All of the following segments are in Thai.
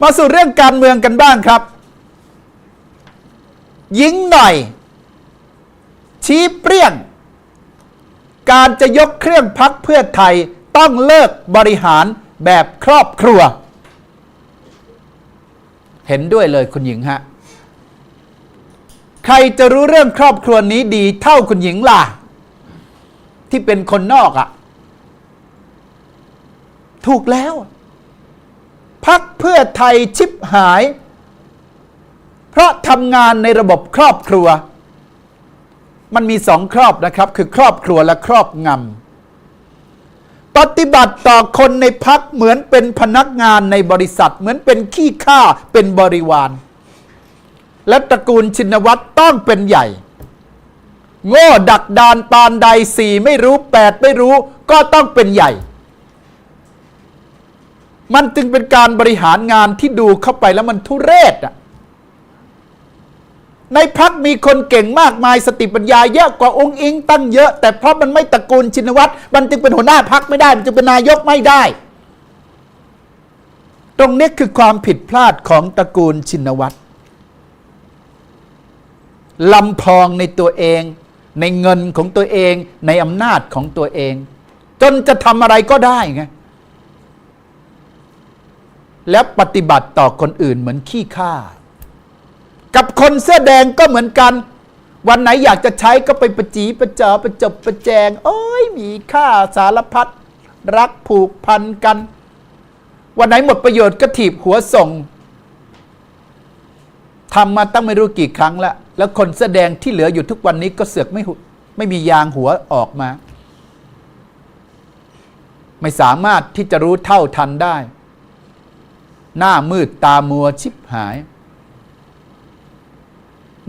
มาสู่เรื่องการเมืองกันบ้างครับ ยิงหน่อย ชี้เปรี้ยง การจะยกเครื่องพักเพื่อไทยต้องเลิกบริหารแบบครอบครัว เห็นด้วยเลยคุณหญิงฮะ ใครจะรู้เรื่องครอบครัวนี้ดีเท่าคุณหญิงล่ะ ที่เป็นคนนอกอะ่ะ ถูกแล้ว เพื่อไทยชิบหาย เพราะทำงานในระบบครอบครัว มันมีสองครอบนะครับ คือครอบครัวและครอบงำปฏิบัติต่อคนในพักเหมือนเป็นพนักงานในบริษัท เหมือนเป็นขี้ข้าเป็นบริวาร และตระกูลชินวัตรต้องเป็นใหญ่ โง่ดักดานปานใดสี่ไม่รู้แปดไม่รู้ ก็ต้องเป็นใหญ่ มันจึงเป็นการบริหารงานที่ดูเข้าไปแล้วมันทุเรศอะในพักมีคนเก่งมากมายสติปัญญาเยอะกว่าองค์อิงตั้งเยอะ แต่เพราะมันไม่ตระกูลชินวัตรมันจึงเป็นหัวหน้าพักไม่ได้ มันจึงเป็นนายกไม่ได้ ตรงนี้คือความผิดพลาดของตระกูลชินวัตรลำพองในตัวเอง ในเงินของตัวเอง ในอำนาจของตัวเอง จนจะทำอะไรก็ได้ไง แล้วปฏิบัติต่อคนอื่นเหมือนขี้ข้ากับคนเสื้อแดงก็เหมือนกัน วันไหนอยากจะใช้ก็ไปประจีประจอประจบประแจง โอ้ยมีค่าสารพัดรักผูกพันกัน วันไหนหมดประโยชน์ก็ถีบหัวส่งทำมาตั้งไม่รู้กี่ครั้งแล้ว แล้วคนเสื้อแดงที่เหลืออยู่ทุกวันนี้ก็เสือกไม่หุไม่มียางหัวออกมา ไม่สามารถที่จะรู้เท่าทันได้ หน้ามืดตามัวชิบหาย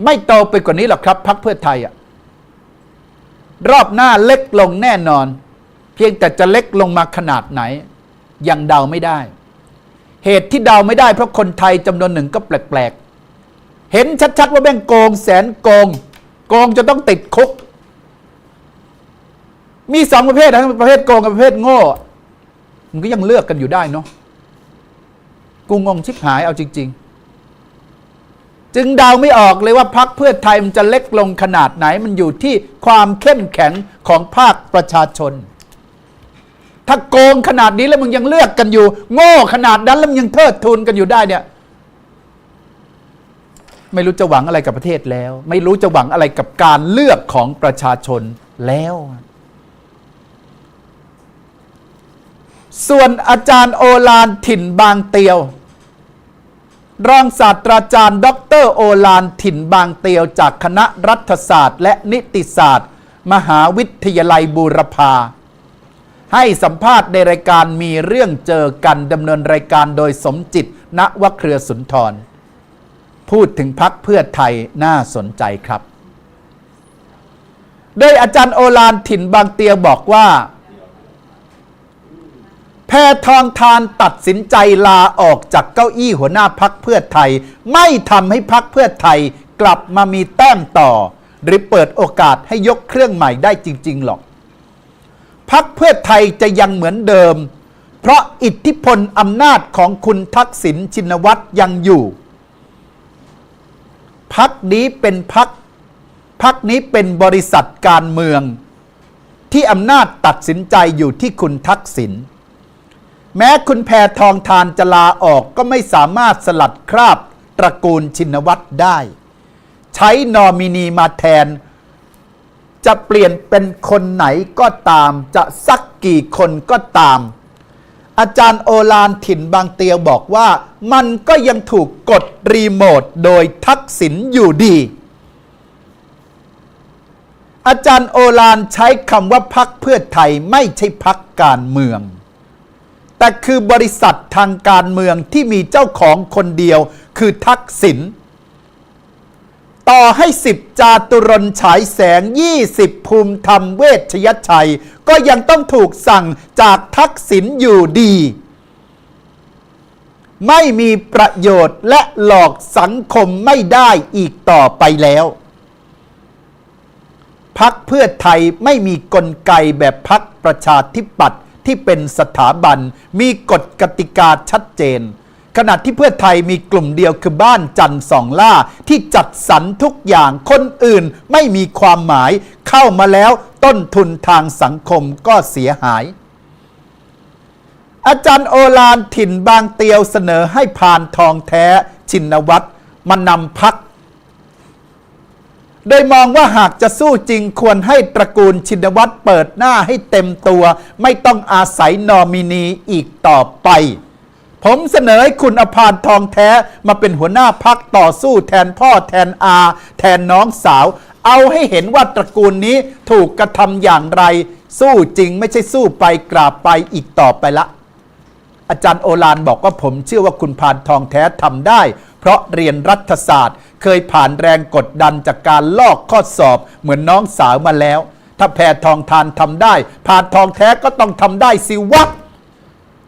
ไม่โตไปกว่านี้หรอกครับพักเพื่อไทยอะรอบหน้าเล็กลงแน่นอน เพียงแต่จะเล็กลงมาขนาดไหน ยังเดาไม่ได้ เหตุที่เดาไม่ได้เพราะคนไทยจำนวนหนึ่งก็แปลกๆ เห็นชัดๆว่าแบ่งโกงแสนโกง โกงจะต้องติดคุก มีสองประเภทนะประเภทโกงกับประเภทโง่ มันก็ยังเลือกกันอยู่ได้เนาะ กูงงชิบหายเอาจริง ๆ จึงเดาไม่ออกเลยว่าพักเพื่อไทยมันจะเล็กลงขนาดไหนมันอยู่ที่ความเข้มแข็งของภาคประชาชน ถ้าโกงขนาดนี้แล้วมึงยังเลือกกันอยู่ โง่ขนาดนั้นแล้วมึงยังเทิดทูนกันอยู่ได้เนี่ยไม่รู้จะหวังอะไรกับประเทศแล้ว ไม่รู้จะหวังอะไรกับการเลือกของประชาชนแล้ว ส่วนอาจารย์โอลานถิ่นบางเตียว รองศาสตราจารย์ ดรโอลานถิ่นบางเตียวจากคณะรัฐศาสตร์ และนิติศาสตร์ มหาวิทยาลัยบูรพา ให้สัมภาษณ์ในรายการมีเรื่องเจอกันดำเนินรายการโดยสมจิต ณวเครือสุนทร พูดถึงพักเพื่อไทยน่าสนใจครับ โดยอาจารย์โอลานถิ่นบางเตียวบอกว่า แพทองทานตัดสินใจลาออกจากเก้าอี้หัวหน้าพักเพื่อไทย ไม่ทำให้พักเพื่อไทยกลับมามีแต้มต่อ หรือเปิดโอกาสให้ยกเครื่องใหม่ได้จริง ๆ หรอก พักเพื่อไทยจะยังเหมือนเดิม เพราะอิทธิพลอำนาจของคุณทักษิณชินวัตรยังอยู่พักนี้เป็นพักพักนี้เป็นบริษัทการเมือง ที่อำนาจตัดสินใจอยู่ที่คุณทักษิณ แม้คุณแพทองทานจะลาออกก็ไม่สามารถสลัดคราบตระกูลชินวัตรได้ ใช้นอมินีมาแทน จะเปลี่ยนเป็นคนไหนก็ตาม จะสักกี่คนก็ตาม อาจารย์โอลานถิ่นบางเตียวบอกว่า มันก็ยังถูกกดรีโมทโดยทักษิณอยู่ดี อาจารย์โอลานใช้คำว่าพักเพื่อไทยไม่ใช่พักการเมือง แต่คือบริษัททางการเมืองที่มีเจ้าของคนเดียว คือทักษิณต่อให้สิบจาตุรนฉายแสง 20 ภูมิธรรมเวชยชัย ก็ยังต้องถูกสั่งจากทักษิณอยู่ดี ไม่มีประโยชน์และหลอกสังคมไม่ได้อีกต่อไปแล้วพักเพื่อไทยไม่มีกลไกแบบพักประชาธิปัตย์ ที่เป็นสถาบัน มีกฎกติกาชัดเจน ขณะที่เพื่อไทยมีกลุ่มเดียวคือบ้านจันทร์สองล่า ที่จัดสรรทุกอย่างคนอื่นไม่มีความหมายเข้ามาแล้วต้นทุนทางสังคมก็เสียหาย อาจารย์โอลานถิ่นบางเตียวเสนอให้พานทองแท้ชินวัตรมานำพัก โดยมองว่าหากจะสู้จริงควรให้ตระกูลชินวัตรเปิดหน้าให้เต็มตัว ไม่ต้องอาศัยนอมินีอีกต่อไป ผมเสนอให้คุณอภารทองแท้มาเป็นหัวหน้าพักต่อสู้แทนพ่อแทนอา แทนน้องสาว เอาให้เห็นว่าตระกูลนี้ถูกกระทำอย่างไร สู้จริงไม่ใช่สู้ไปกราบไปอีกต่อไปละอาจารย์โอฬารบอกว่าผมเชื่อว่าคุณพานทองแท้ทำได้ เพราะเรียนรัฐศาสตร์ เคยผ่านแรงกดดันจากการลอกข้อสอบเหมือนน้องสาวมาแล้ว ถ้าแพทองทานทำได้พานทองแท้ก็ต้องทำได้สิวะ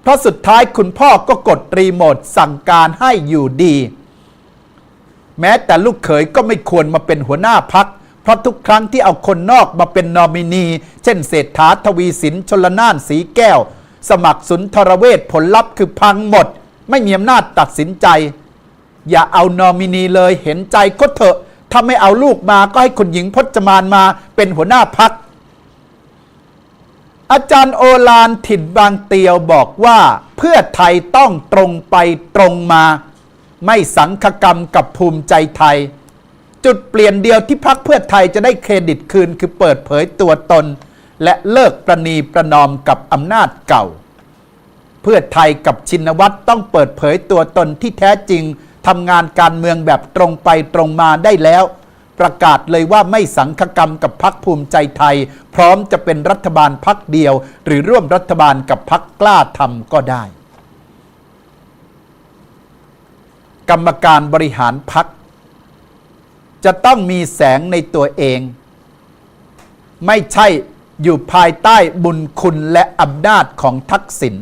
เพราะสุดท้ายคุณพ่อก็กดรีโมทสั่งการให้อยู่ดี แม้แต่ลูกเขยก็ไม่ควรมาเป็นหัวหน้าพัก เพราะทุกครั้งที่เอาคนนอกมาเป็นนอมินี เช่นเศรษฐาทวีสินชลนานสีแก้ว สมัครสุนทรเวชผลลัพธ์คือพังหมด ไม่มีอำนาจตัดสินใจ อย่าเอานอมินีเลยเห็นใจก็เถอะถ้าไม่เอาลูกมาก็ให้คุณหญิงพจมานมาเป็นหัวหน้าพัก อาจารย์โอลานถิ่นบางเตียวบอกว่าเพื่อไทยต้องตรงไปตรงมา ไม่สังคกรรมกับภูมิใจไทย จุดเปลี่ยนเดียวที่พักเพื่อไทยจะได้เครดิตคืนคือเปิดเผยตัวตน และเลิกประนีประนอมกับอำนาจเก่า เพื่อไทยกับชินวัตรต้องเปิดเผยตัวตนที่แท้จริง ทำงานการเมืองแบบตรงไปตรงมาได้แล้ว ประกาศเลยว่าไม่สังคกรรมกับพักภูมิใจไทย พร้อมจะเป็นรัฐบาลพักเดียว หรือร่วมรัฐบาลกับพักกล้าทำก็ได้ กรรมการบริหารพักจะต้องมีแสงในตัวเอง ไม่ใช่อยู่ภายใต้บุญคุณและอำนาจของทักษิณ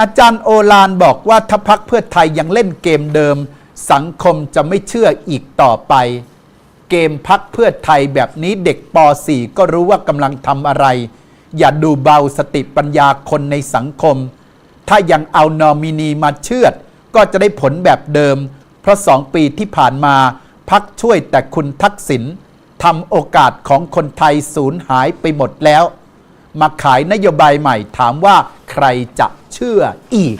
อาจารย์โอฬารบอกว่าถ้าพักเพื่อไทยยังเล่นเกมเดิม สังคมจะไม่เชื่ออีกต่อไป เกมพักเพื่อไทยแบบนี้เด็กป .4 ก็รู้ว่ากำลังทำอะไร อย่าดูเบาสติปัญญาคนในสังคม ถ้ายังเอานอมินีมาเชื่อด ก็จะได้ผลแบบเดิม เพราะสองปีที่ผ่านมาพักช่วยแต่คุณทักษิณทำโอกาสของคนไทยสูญหายไปหมดแล้ว มาขายนโยบายใหม่ถามว่าใครจะ เชื่ออีก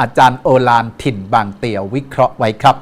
อาจารย์โอลานถิ่นบางเตียววิเคราะห์ไว้ครับ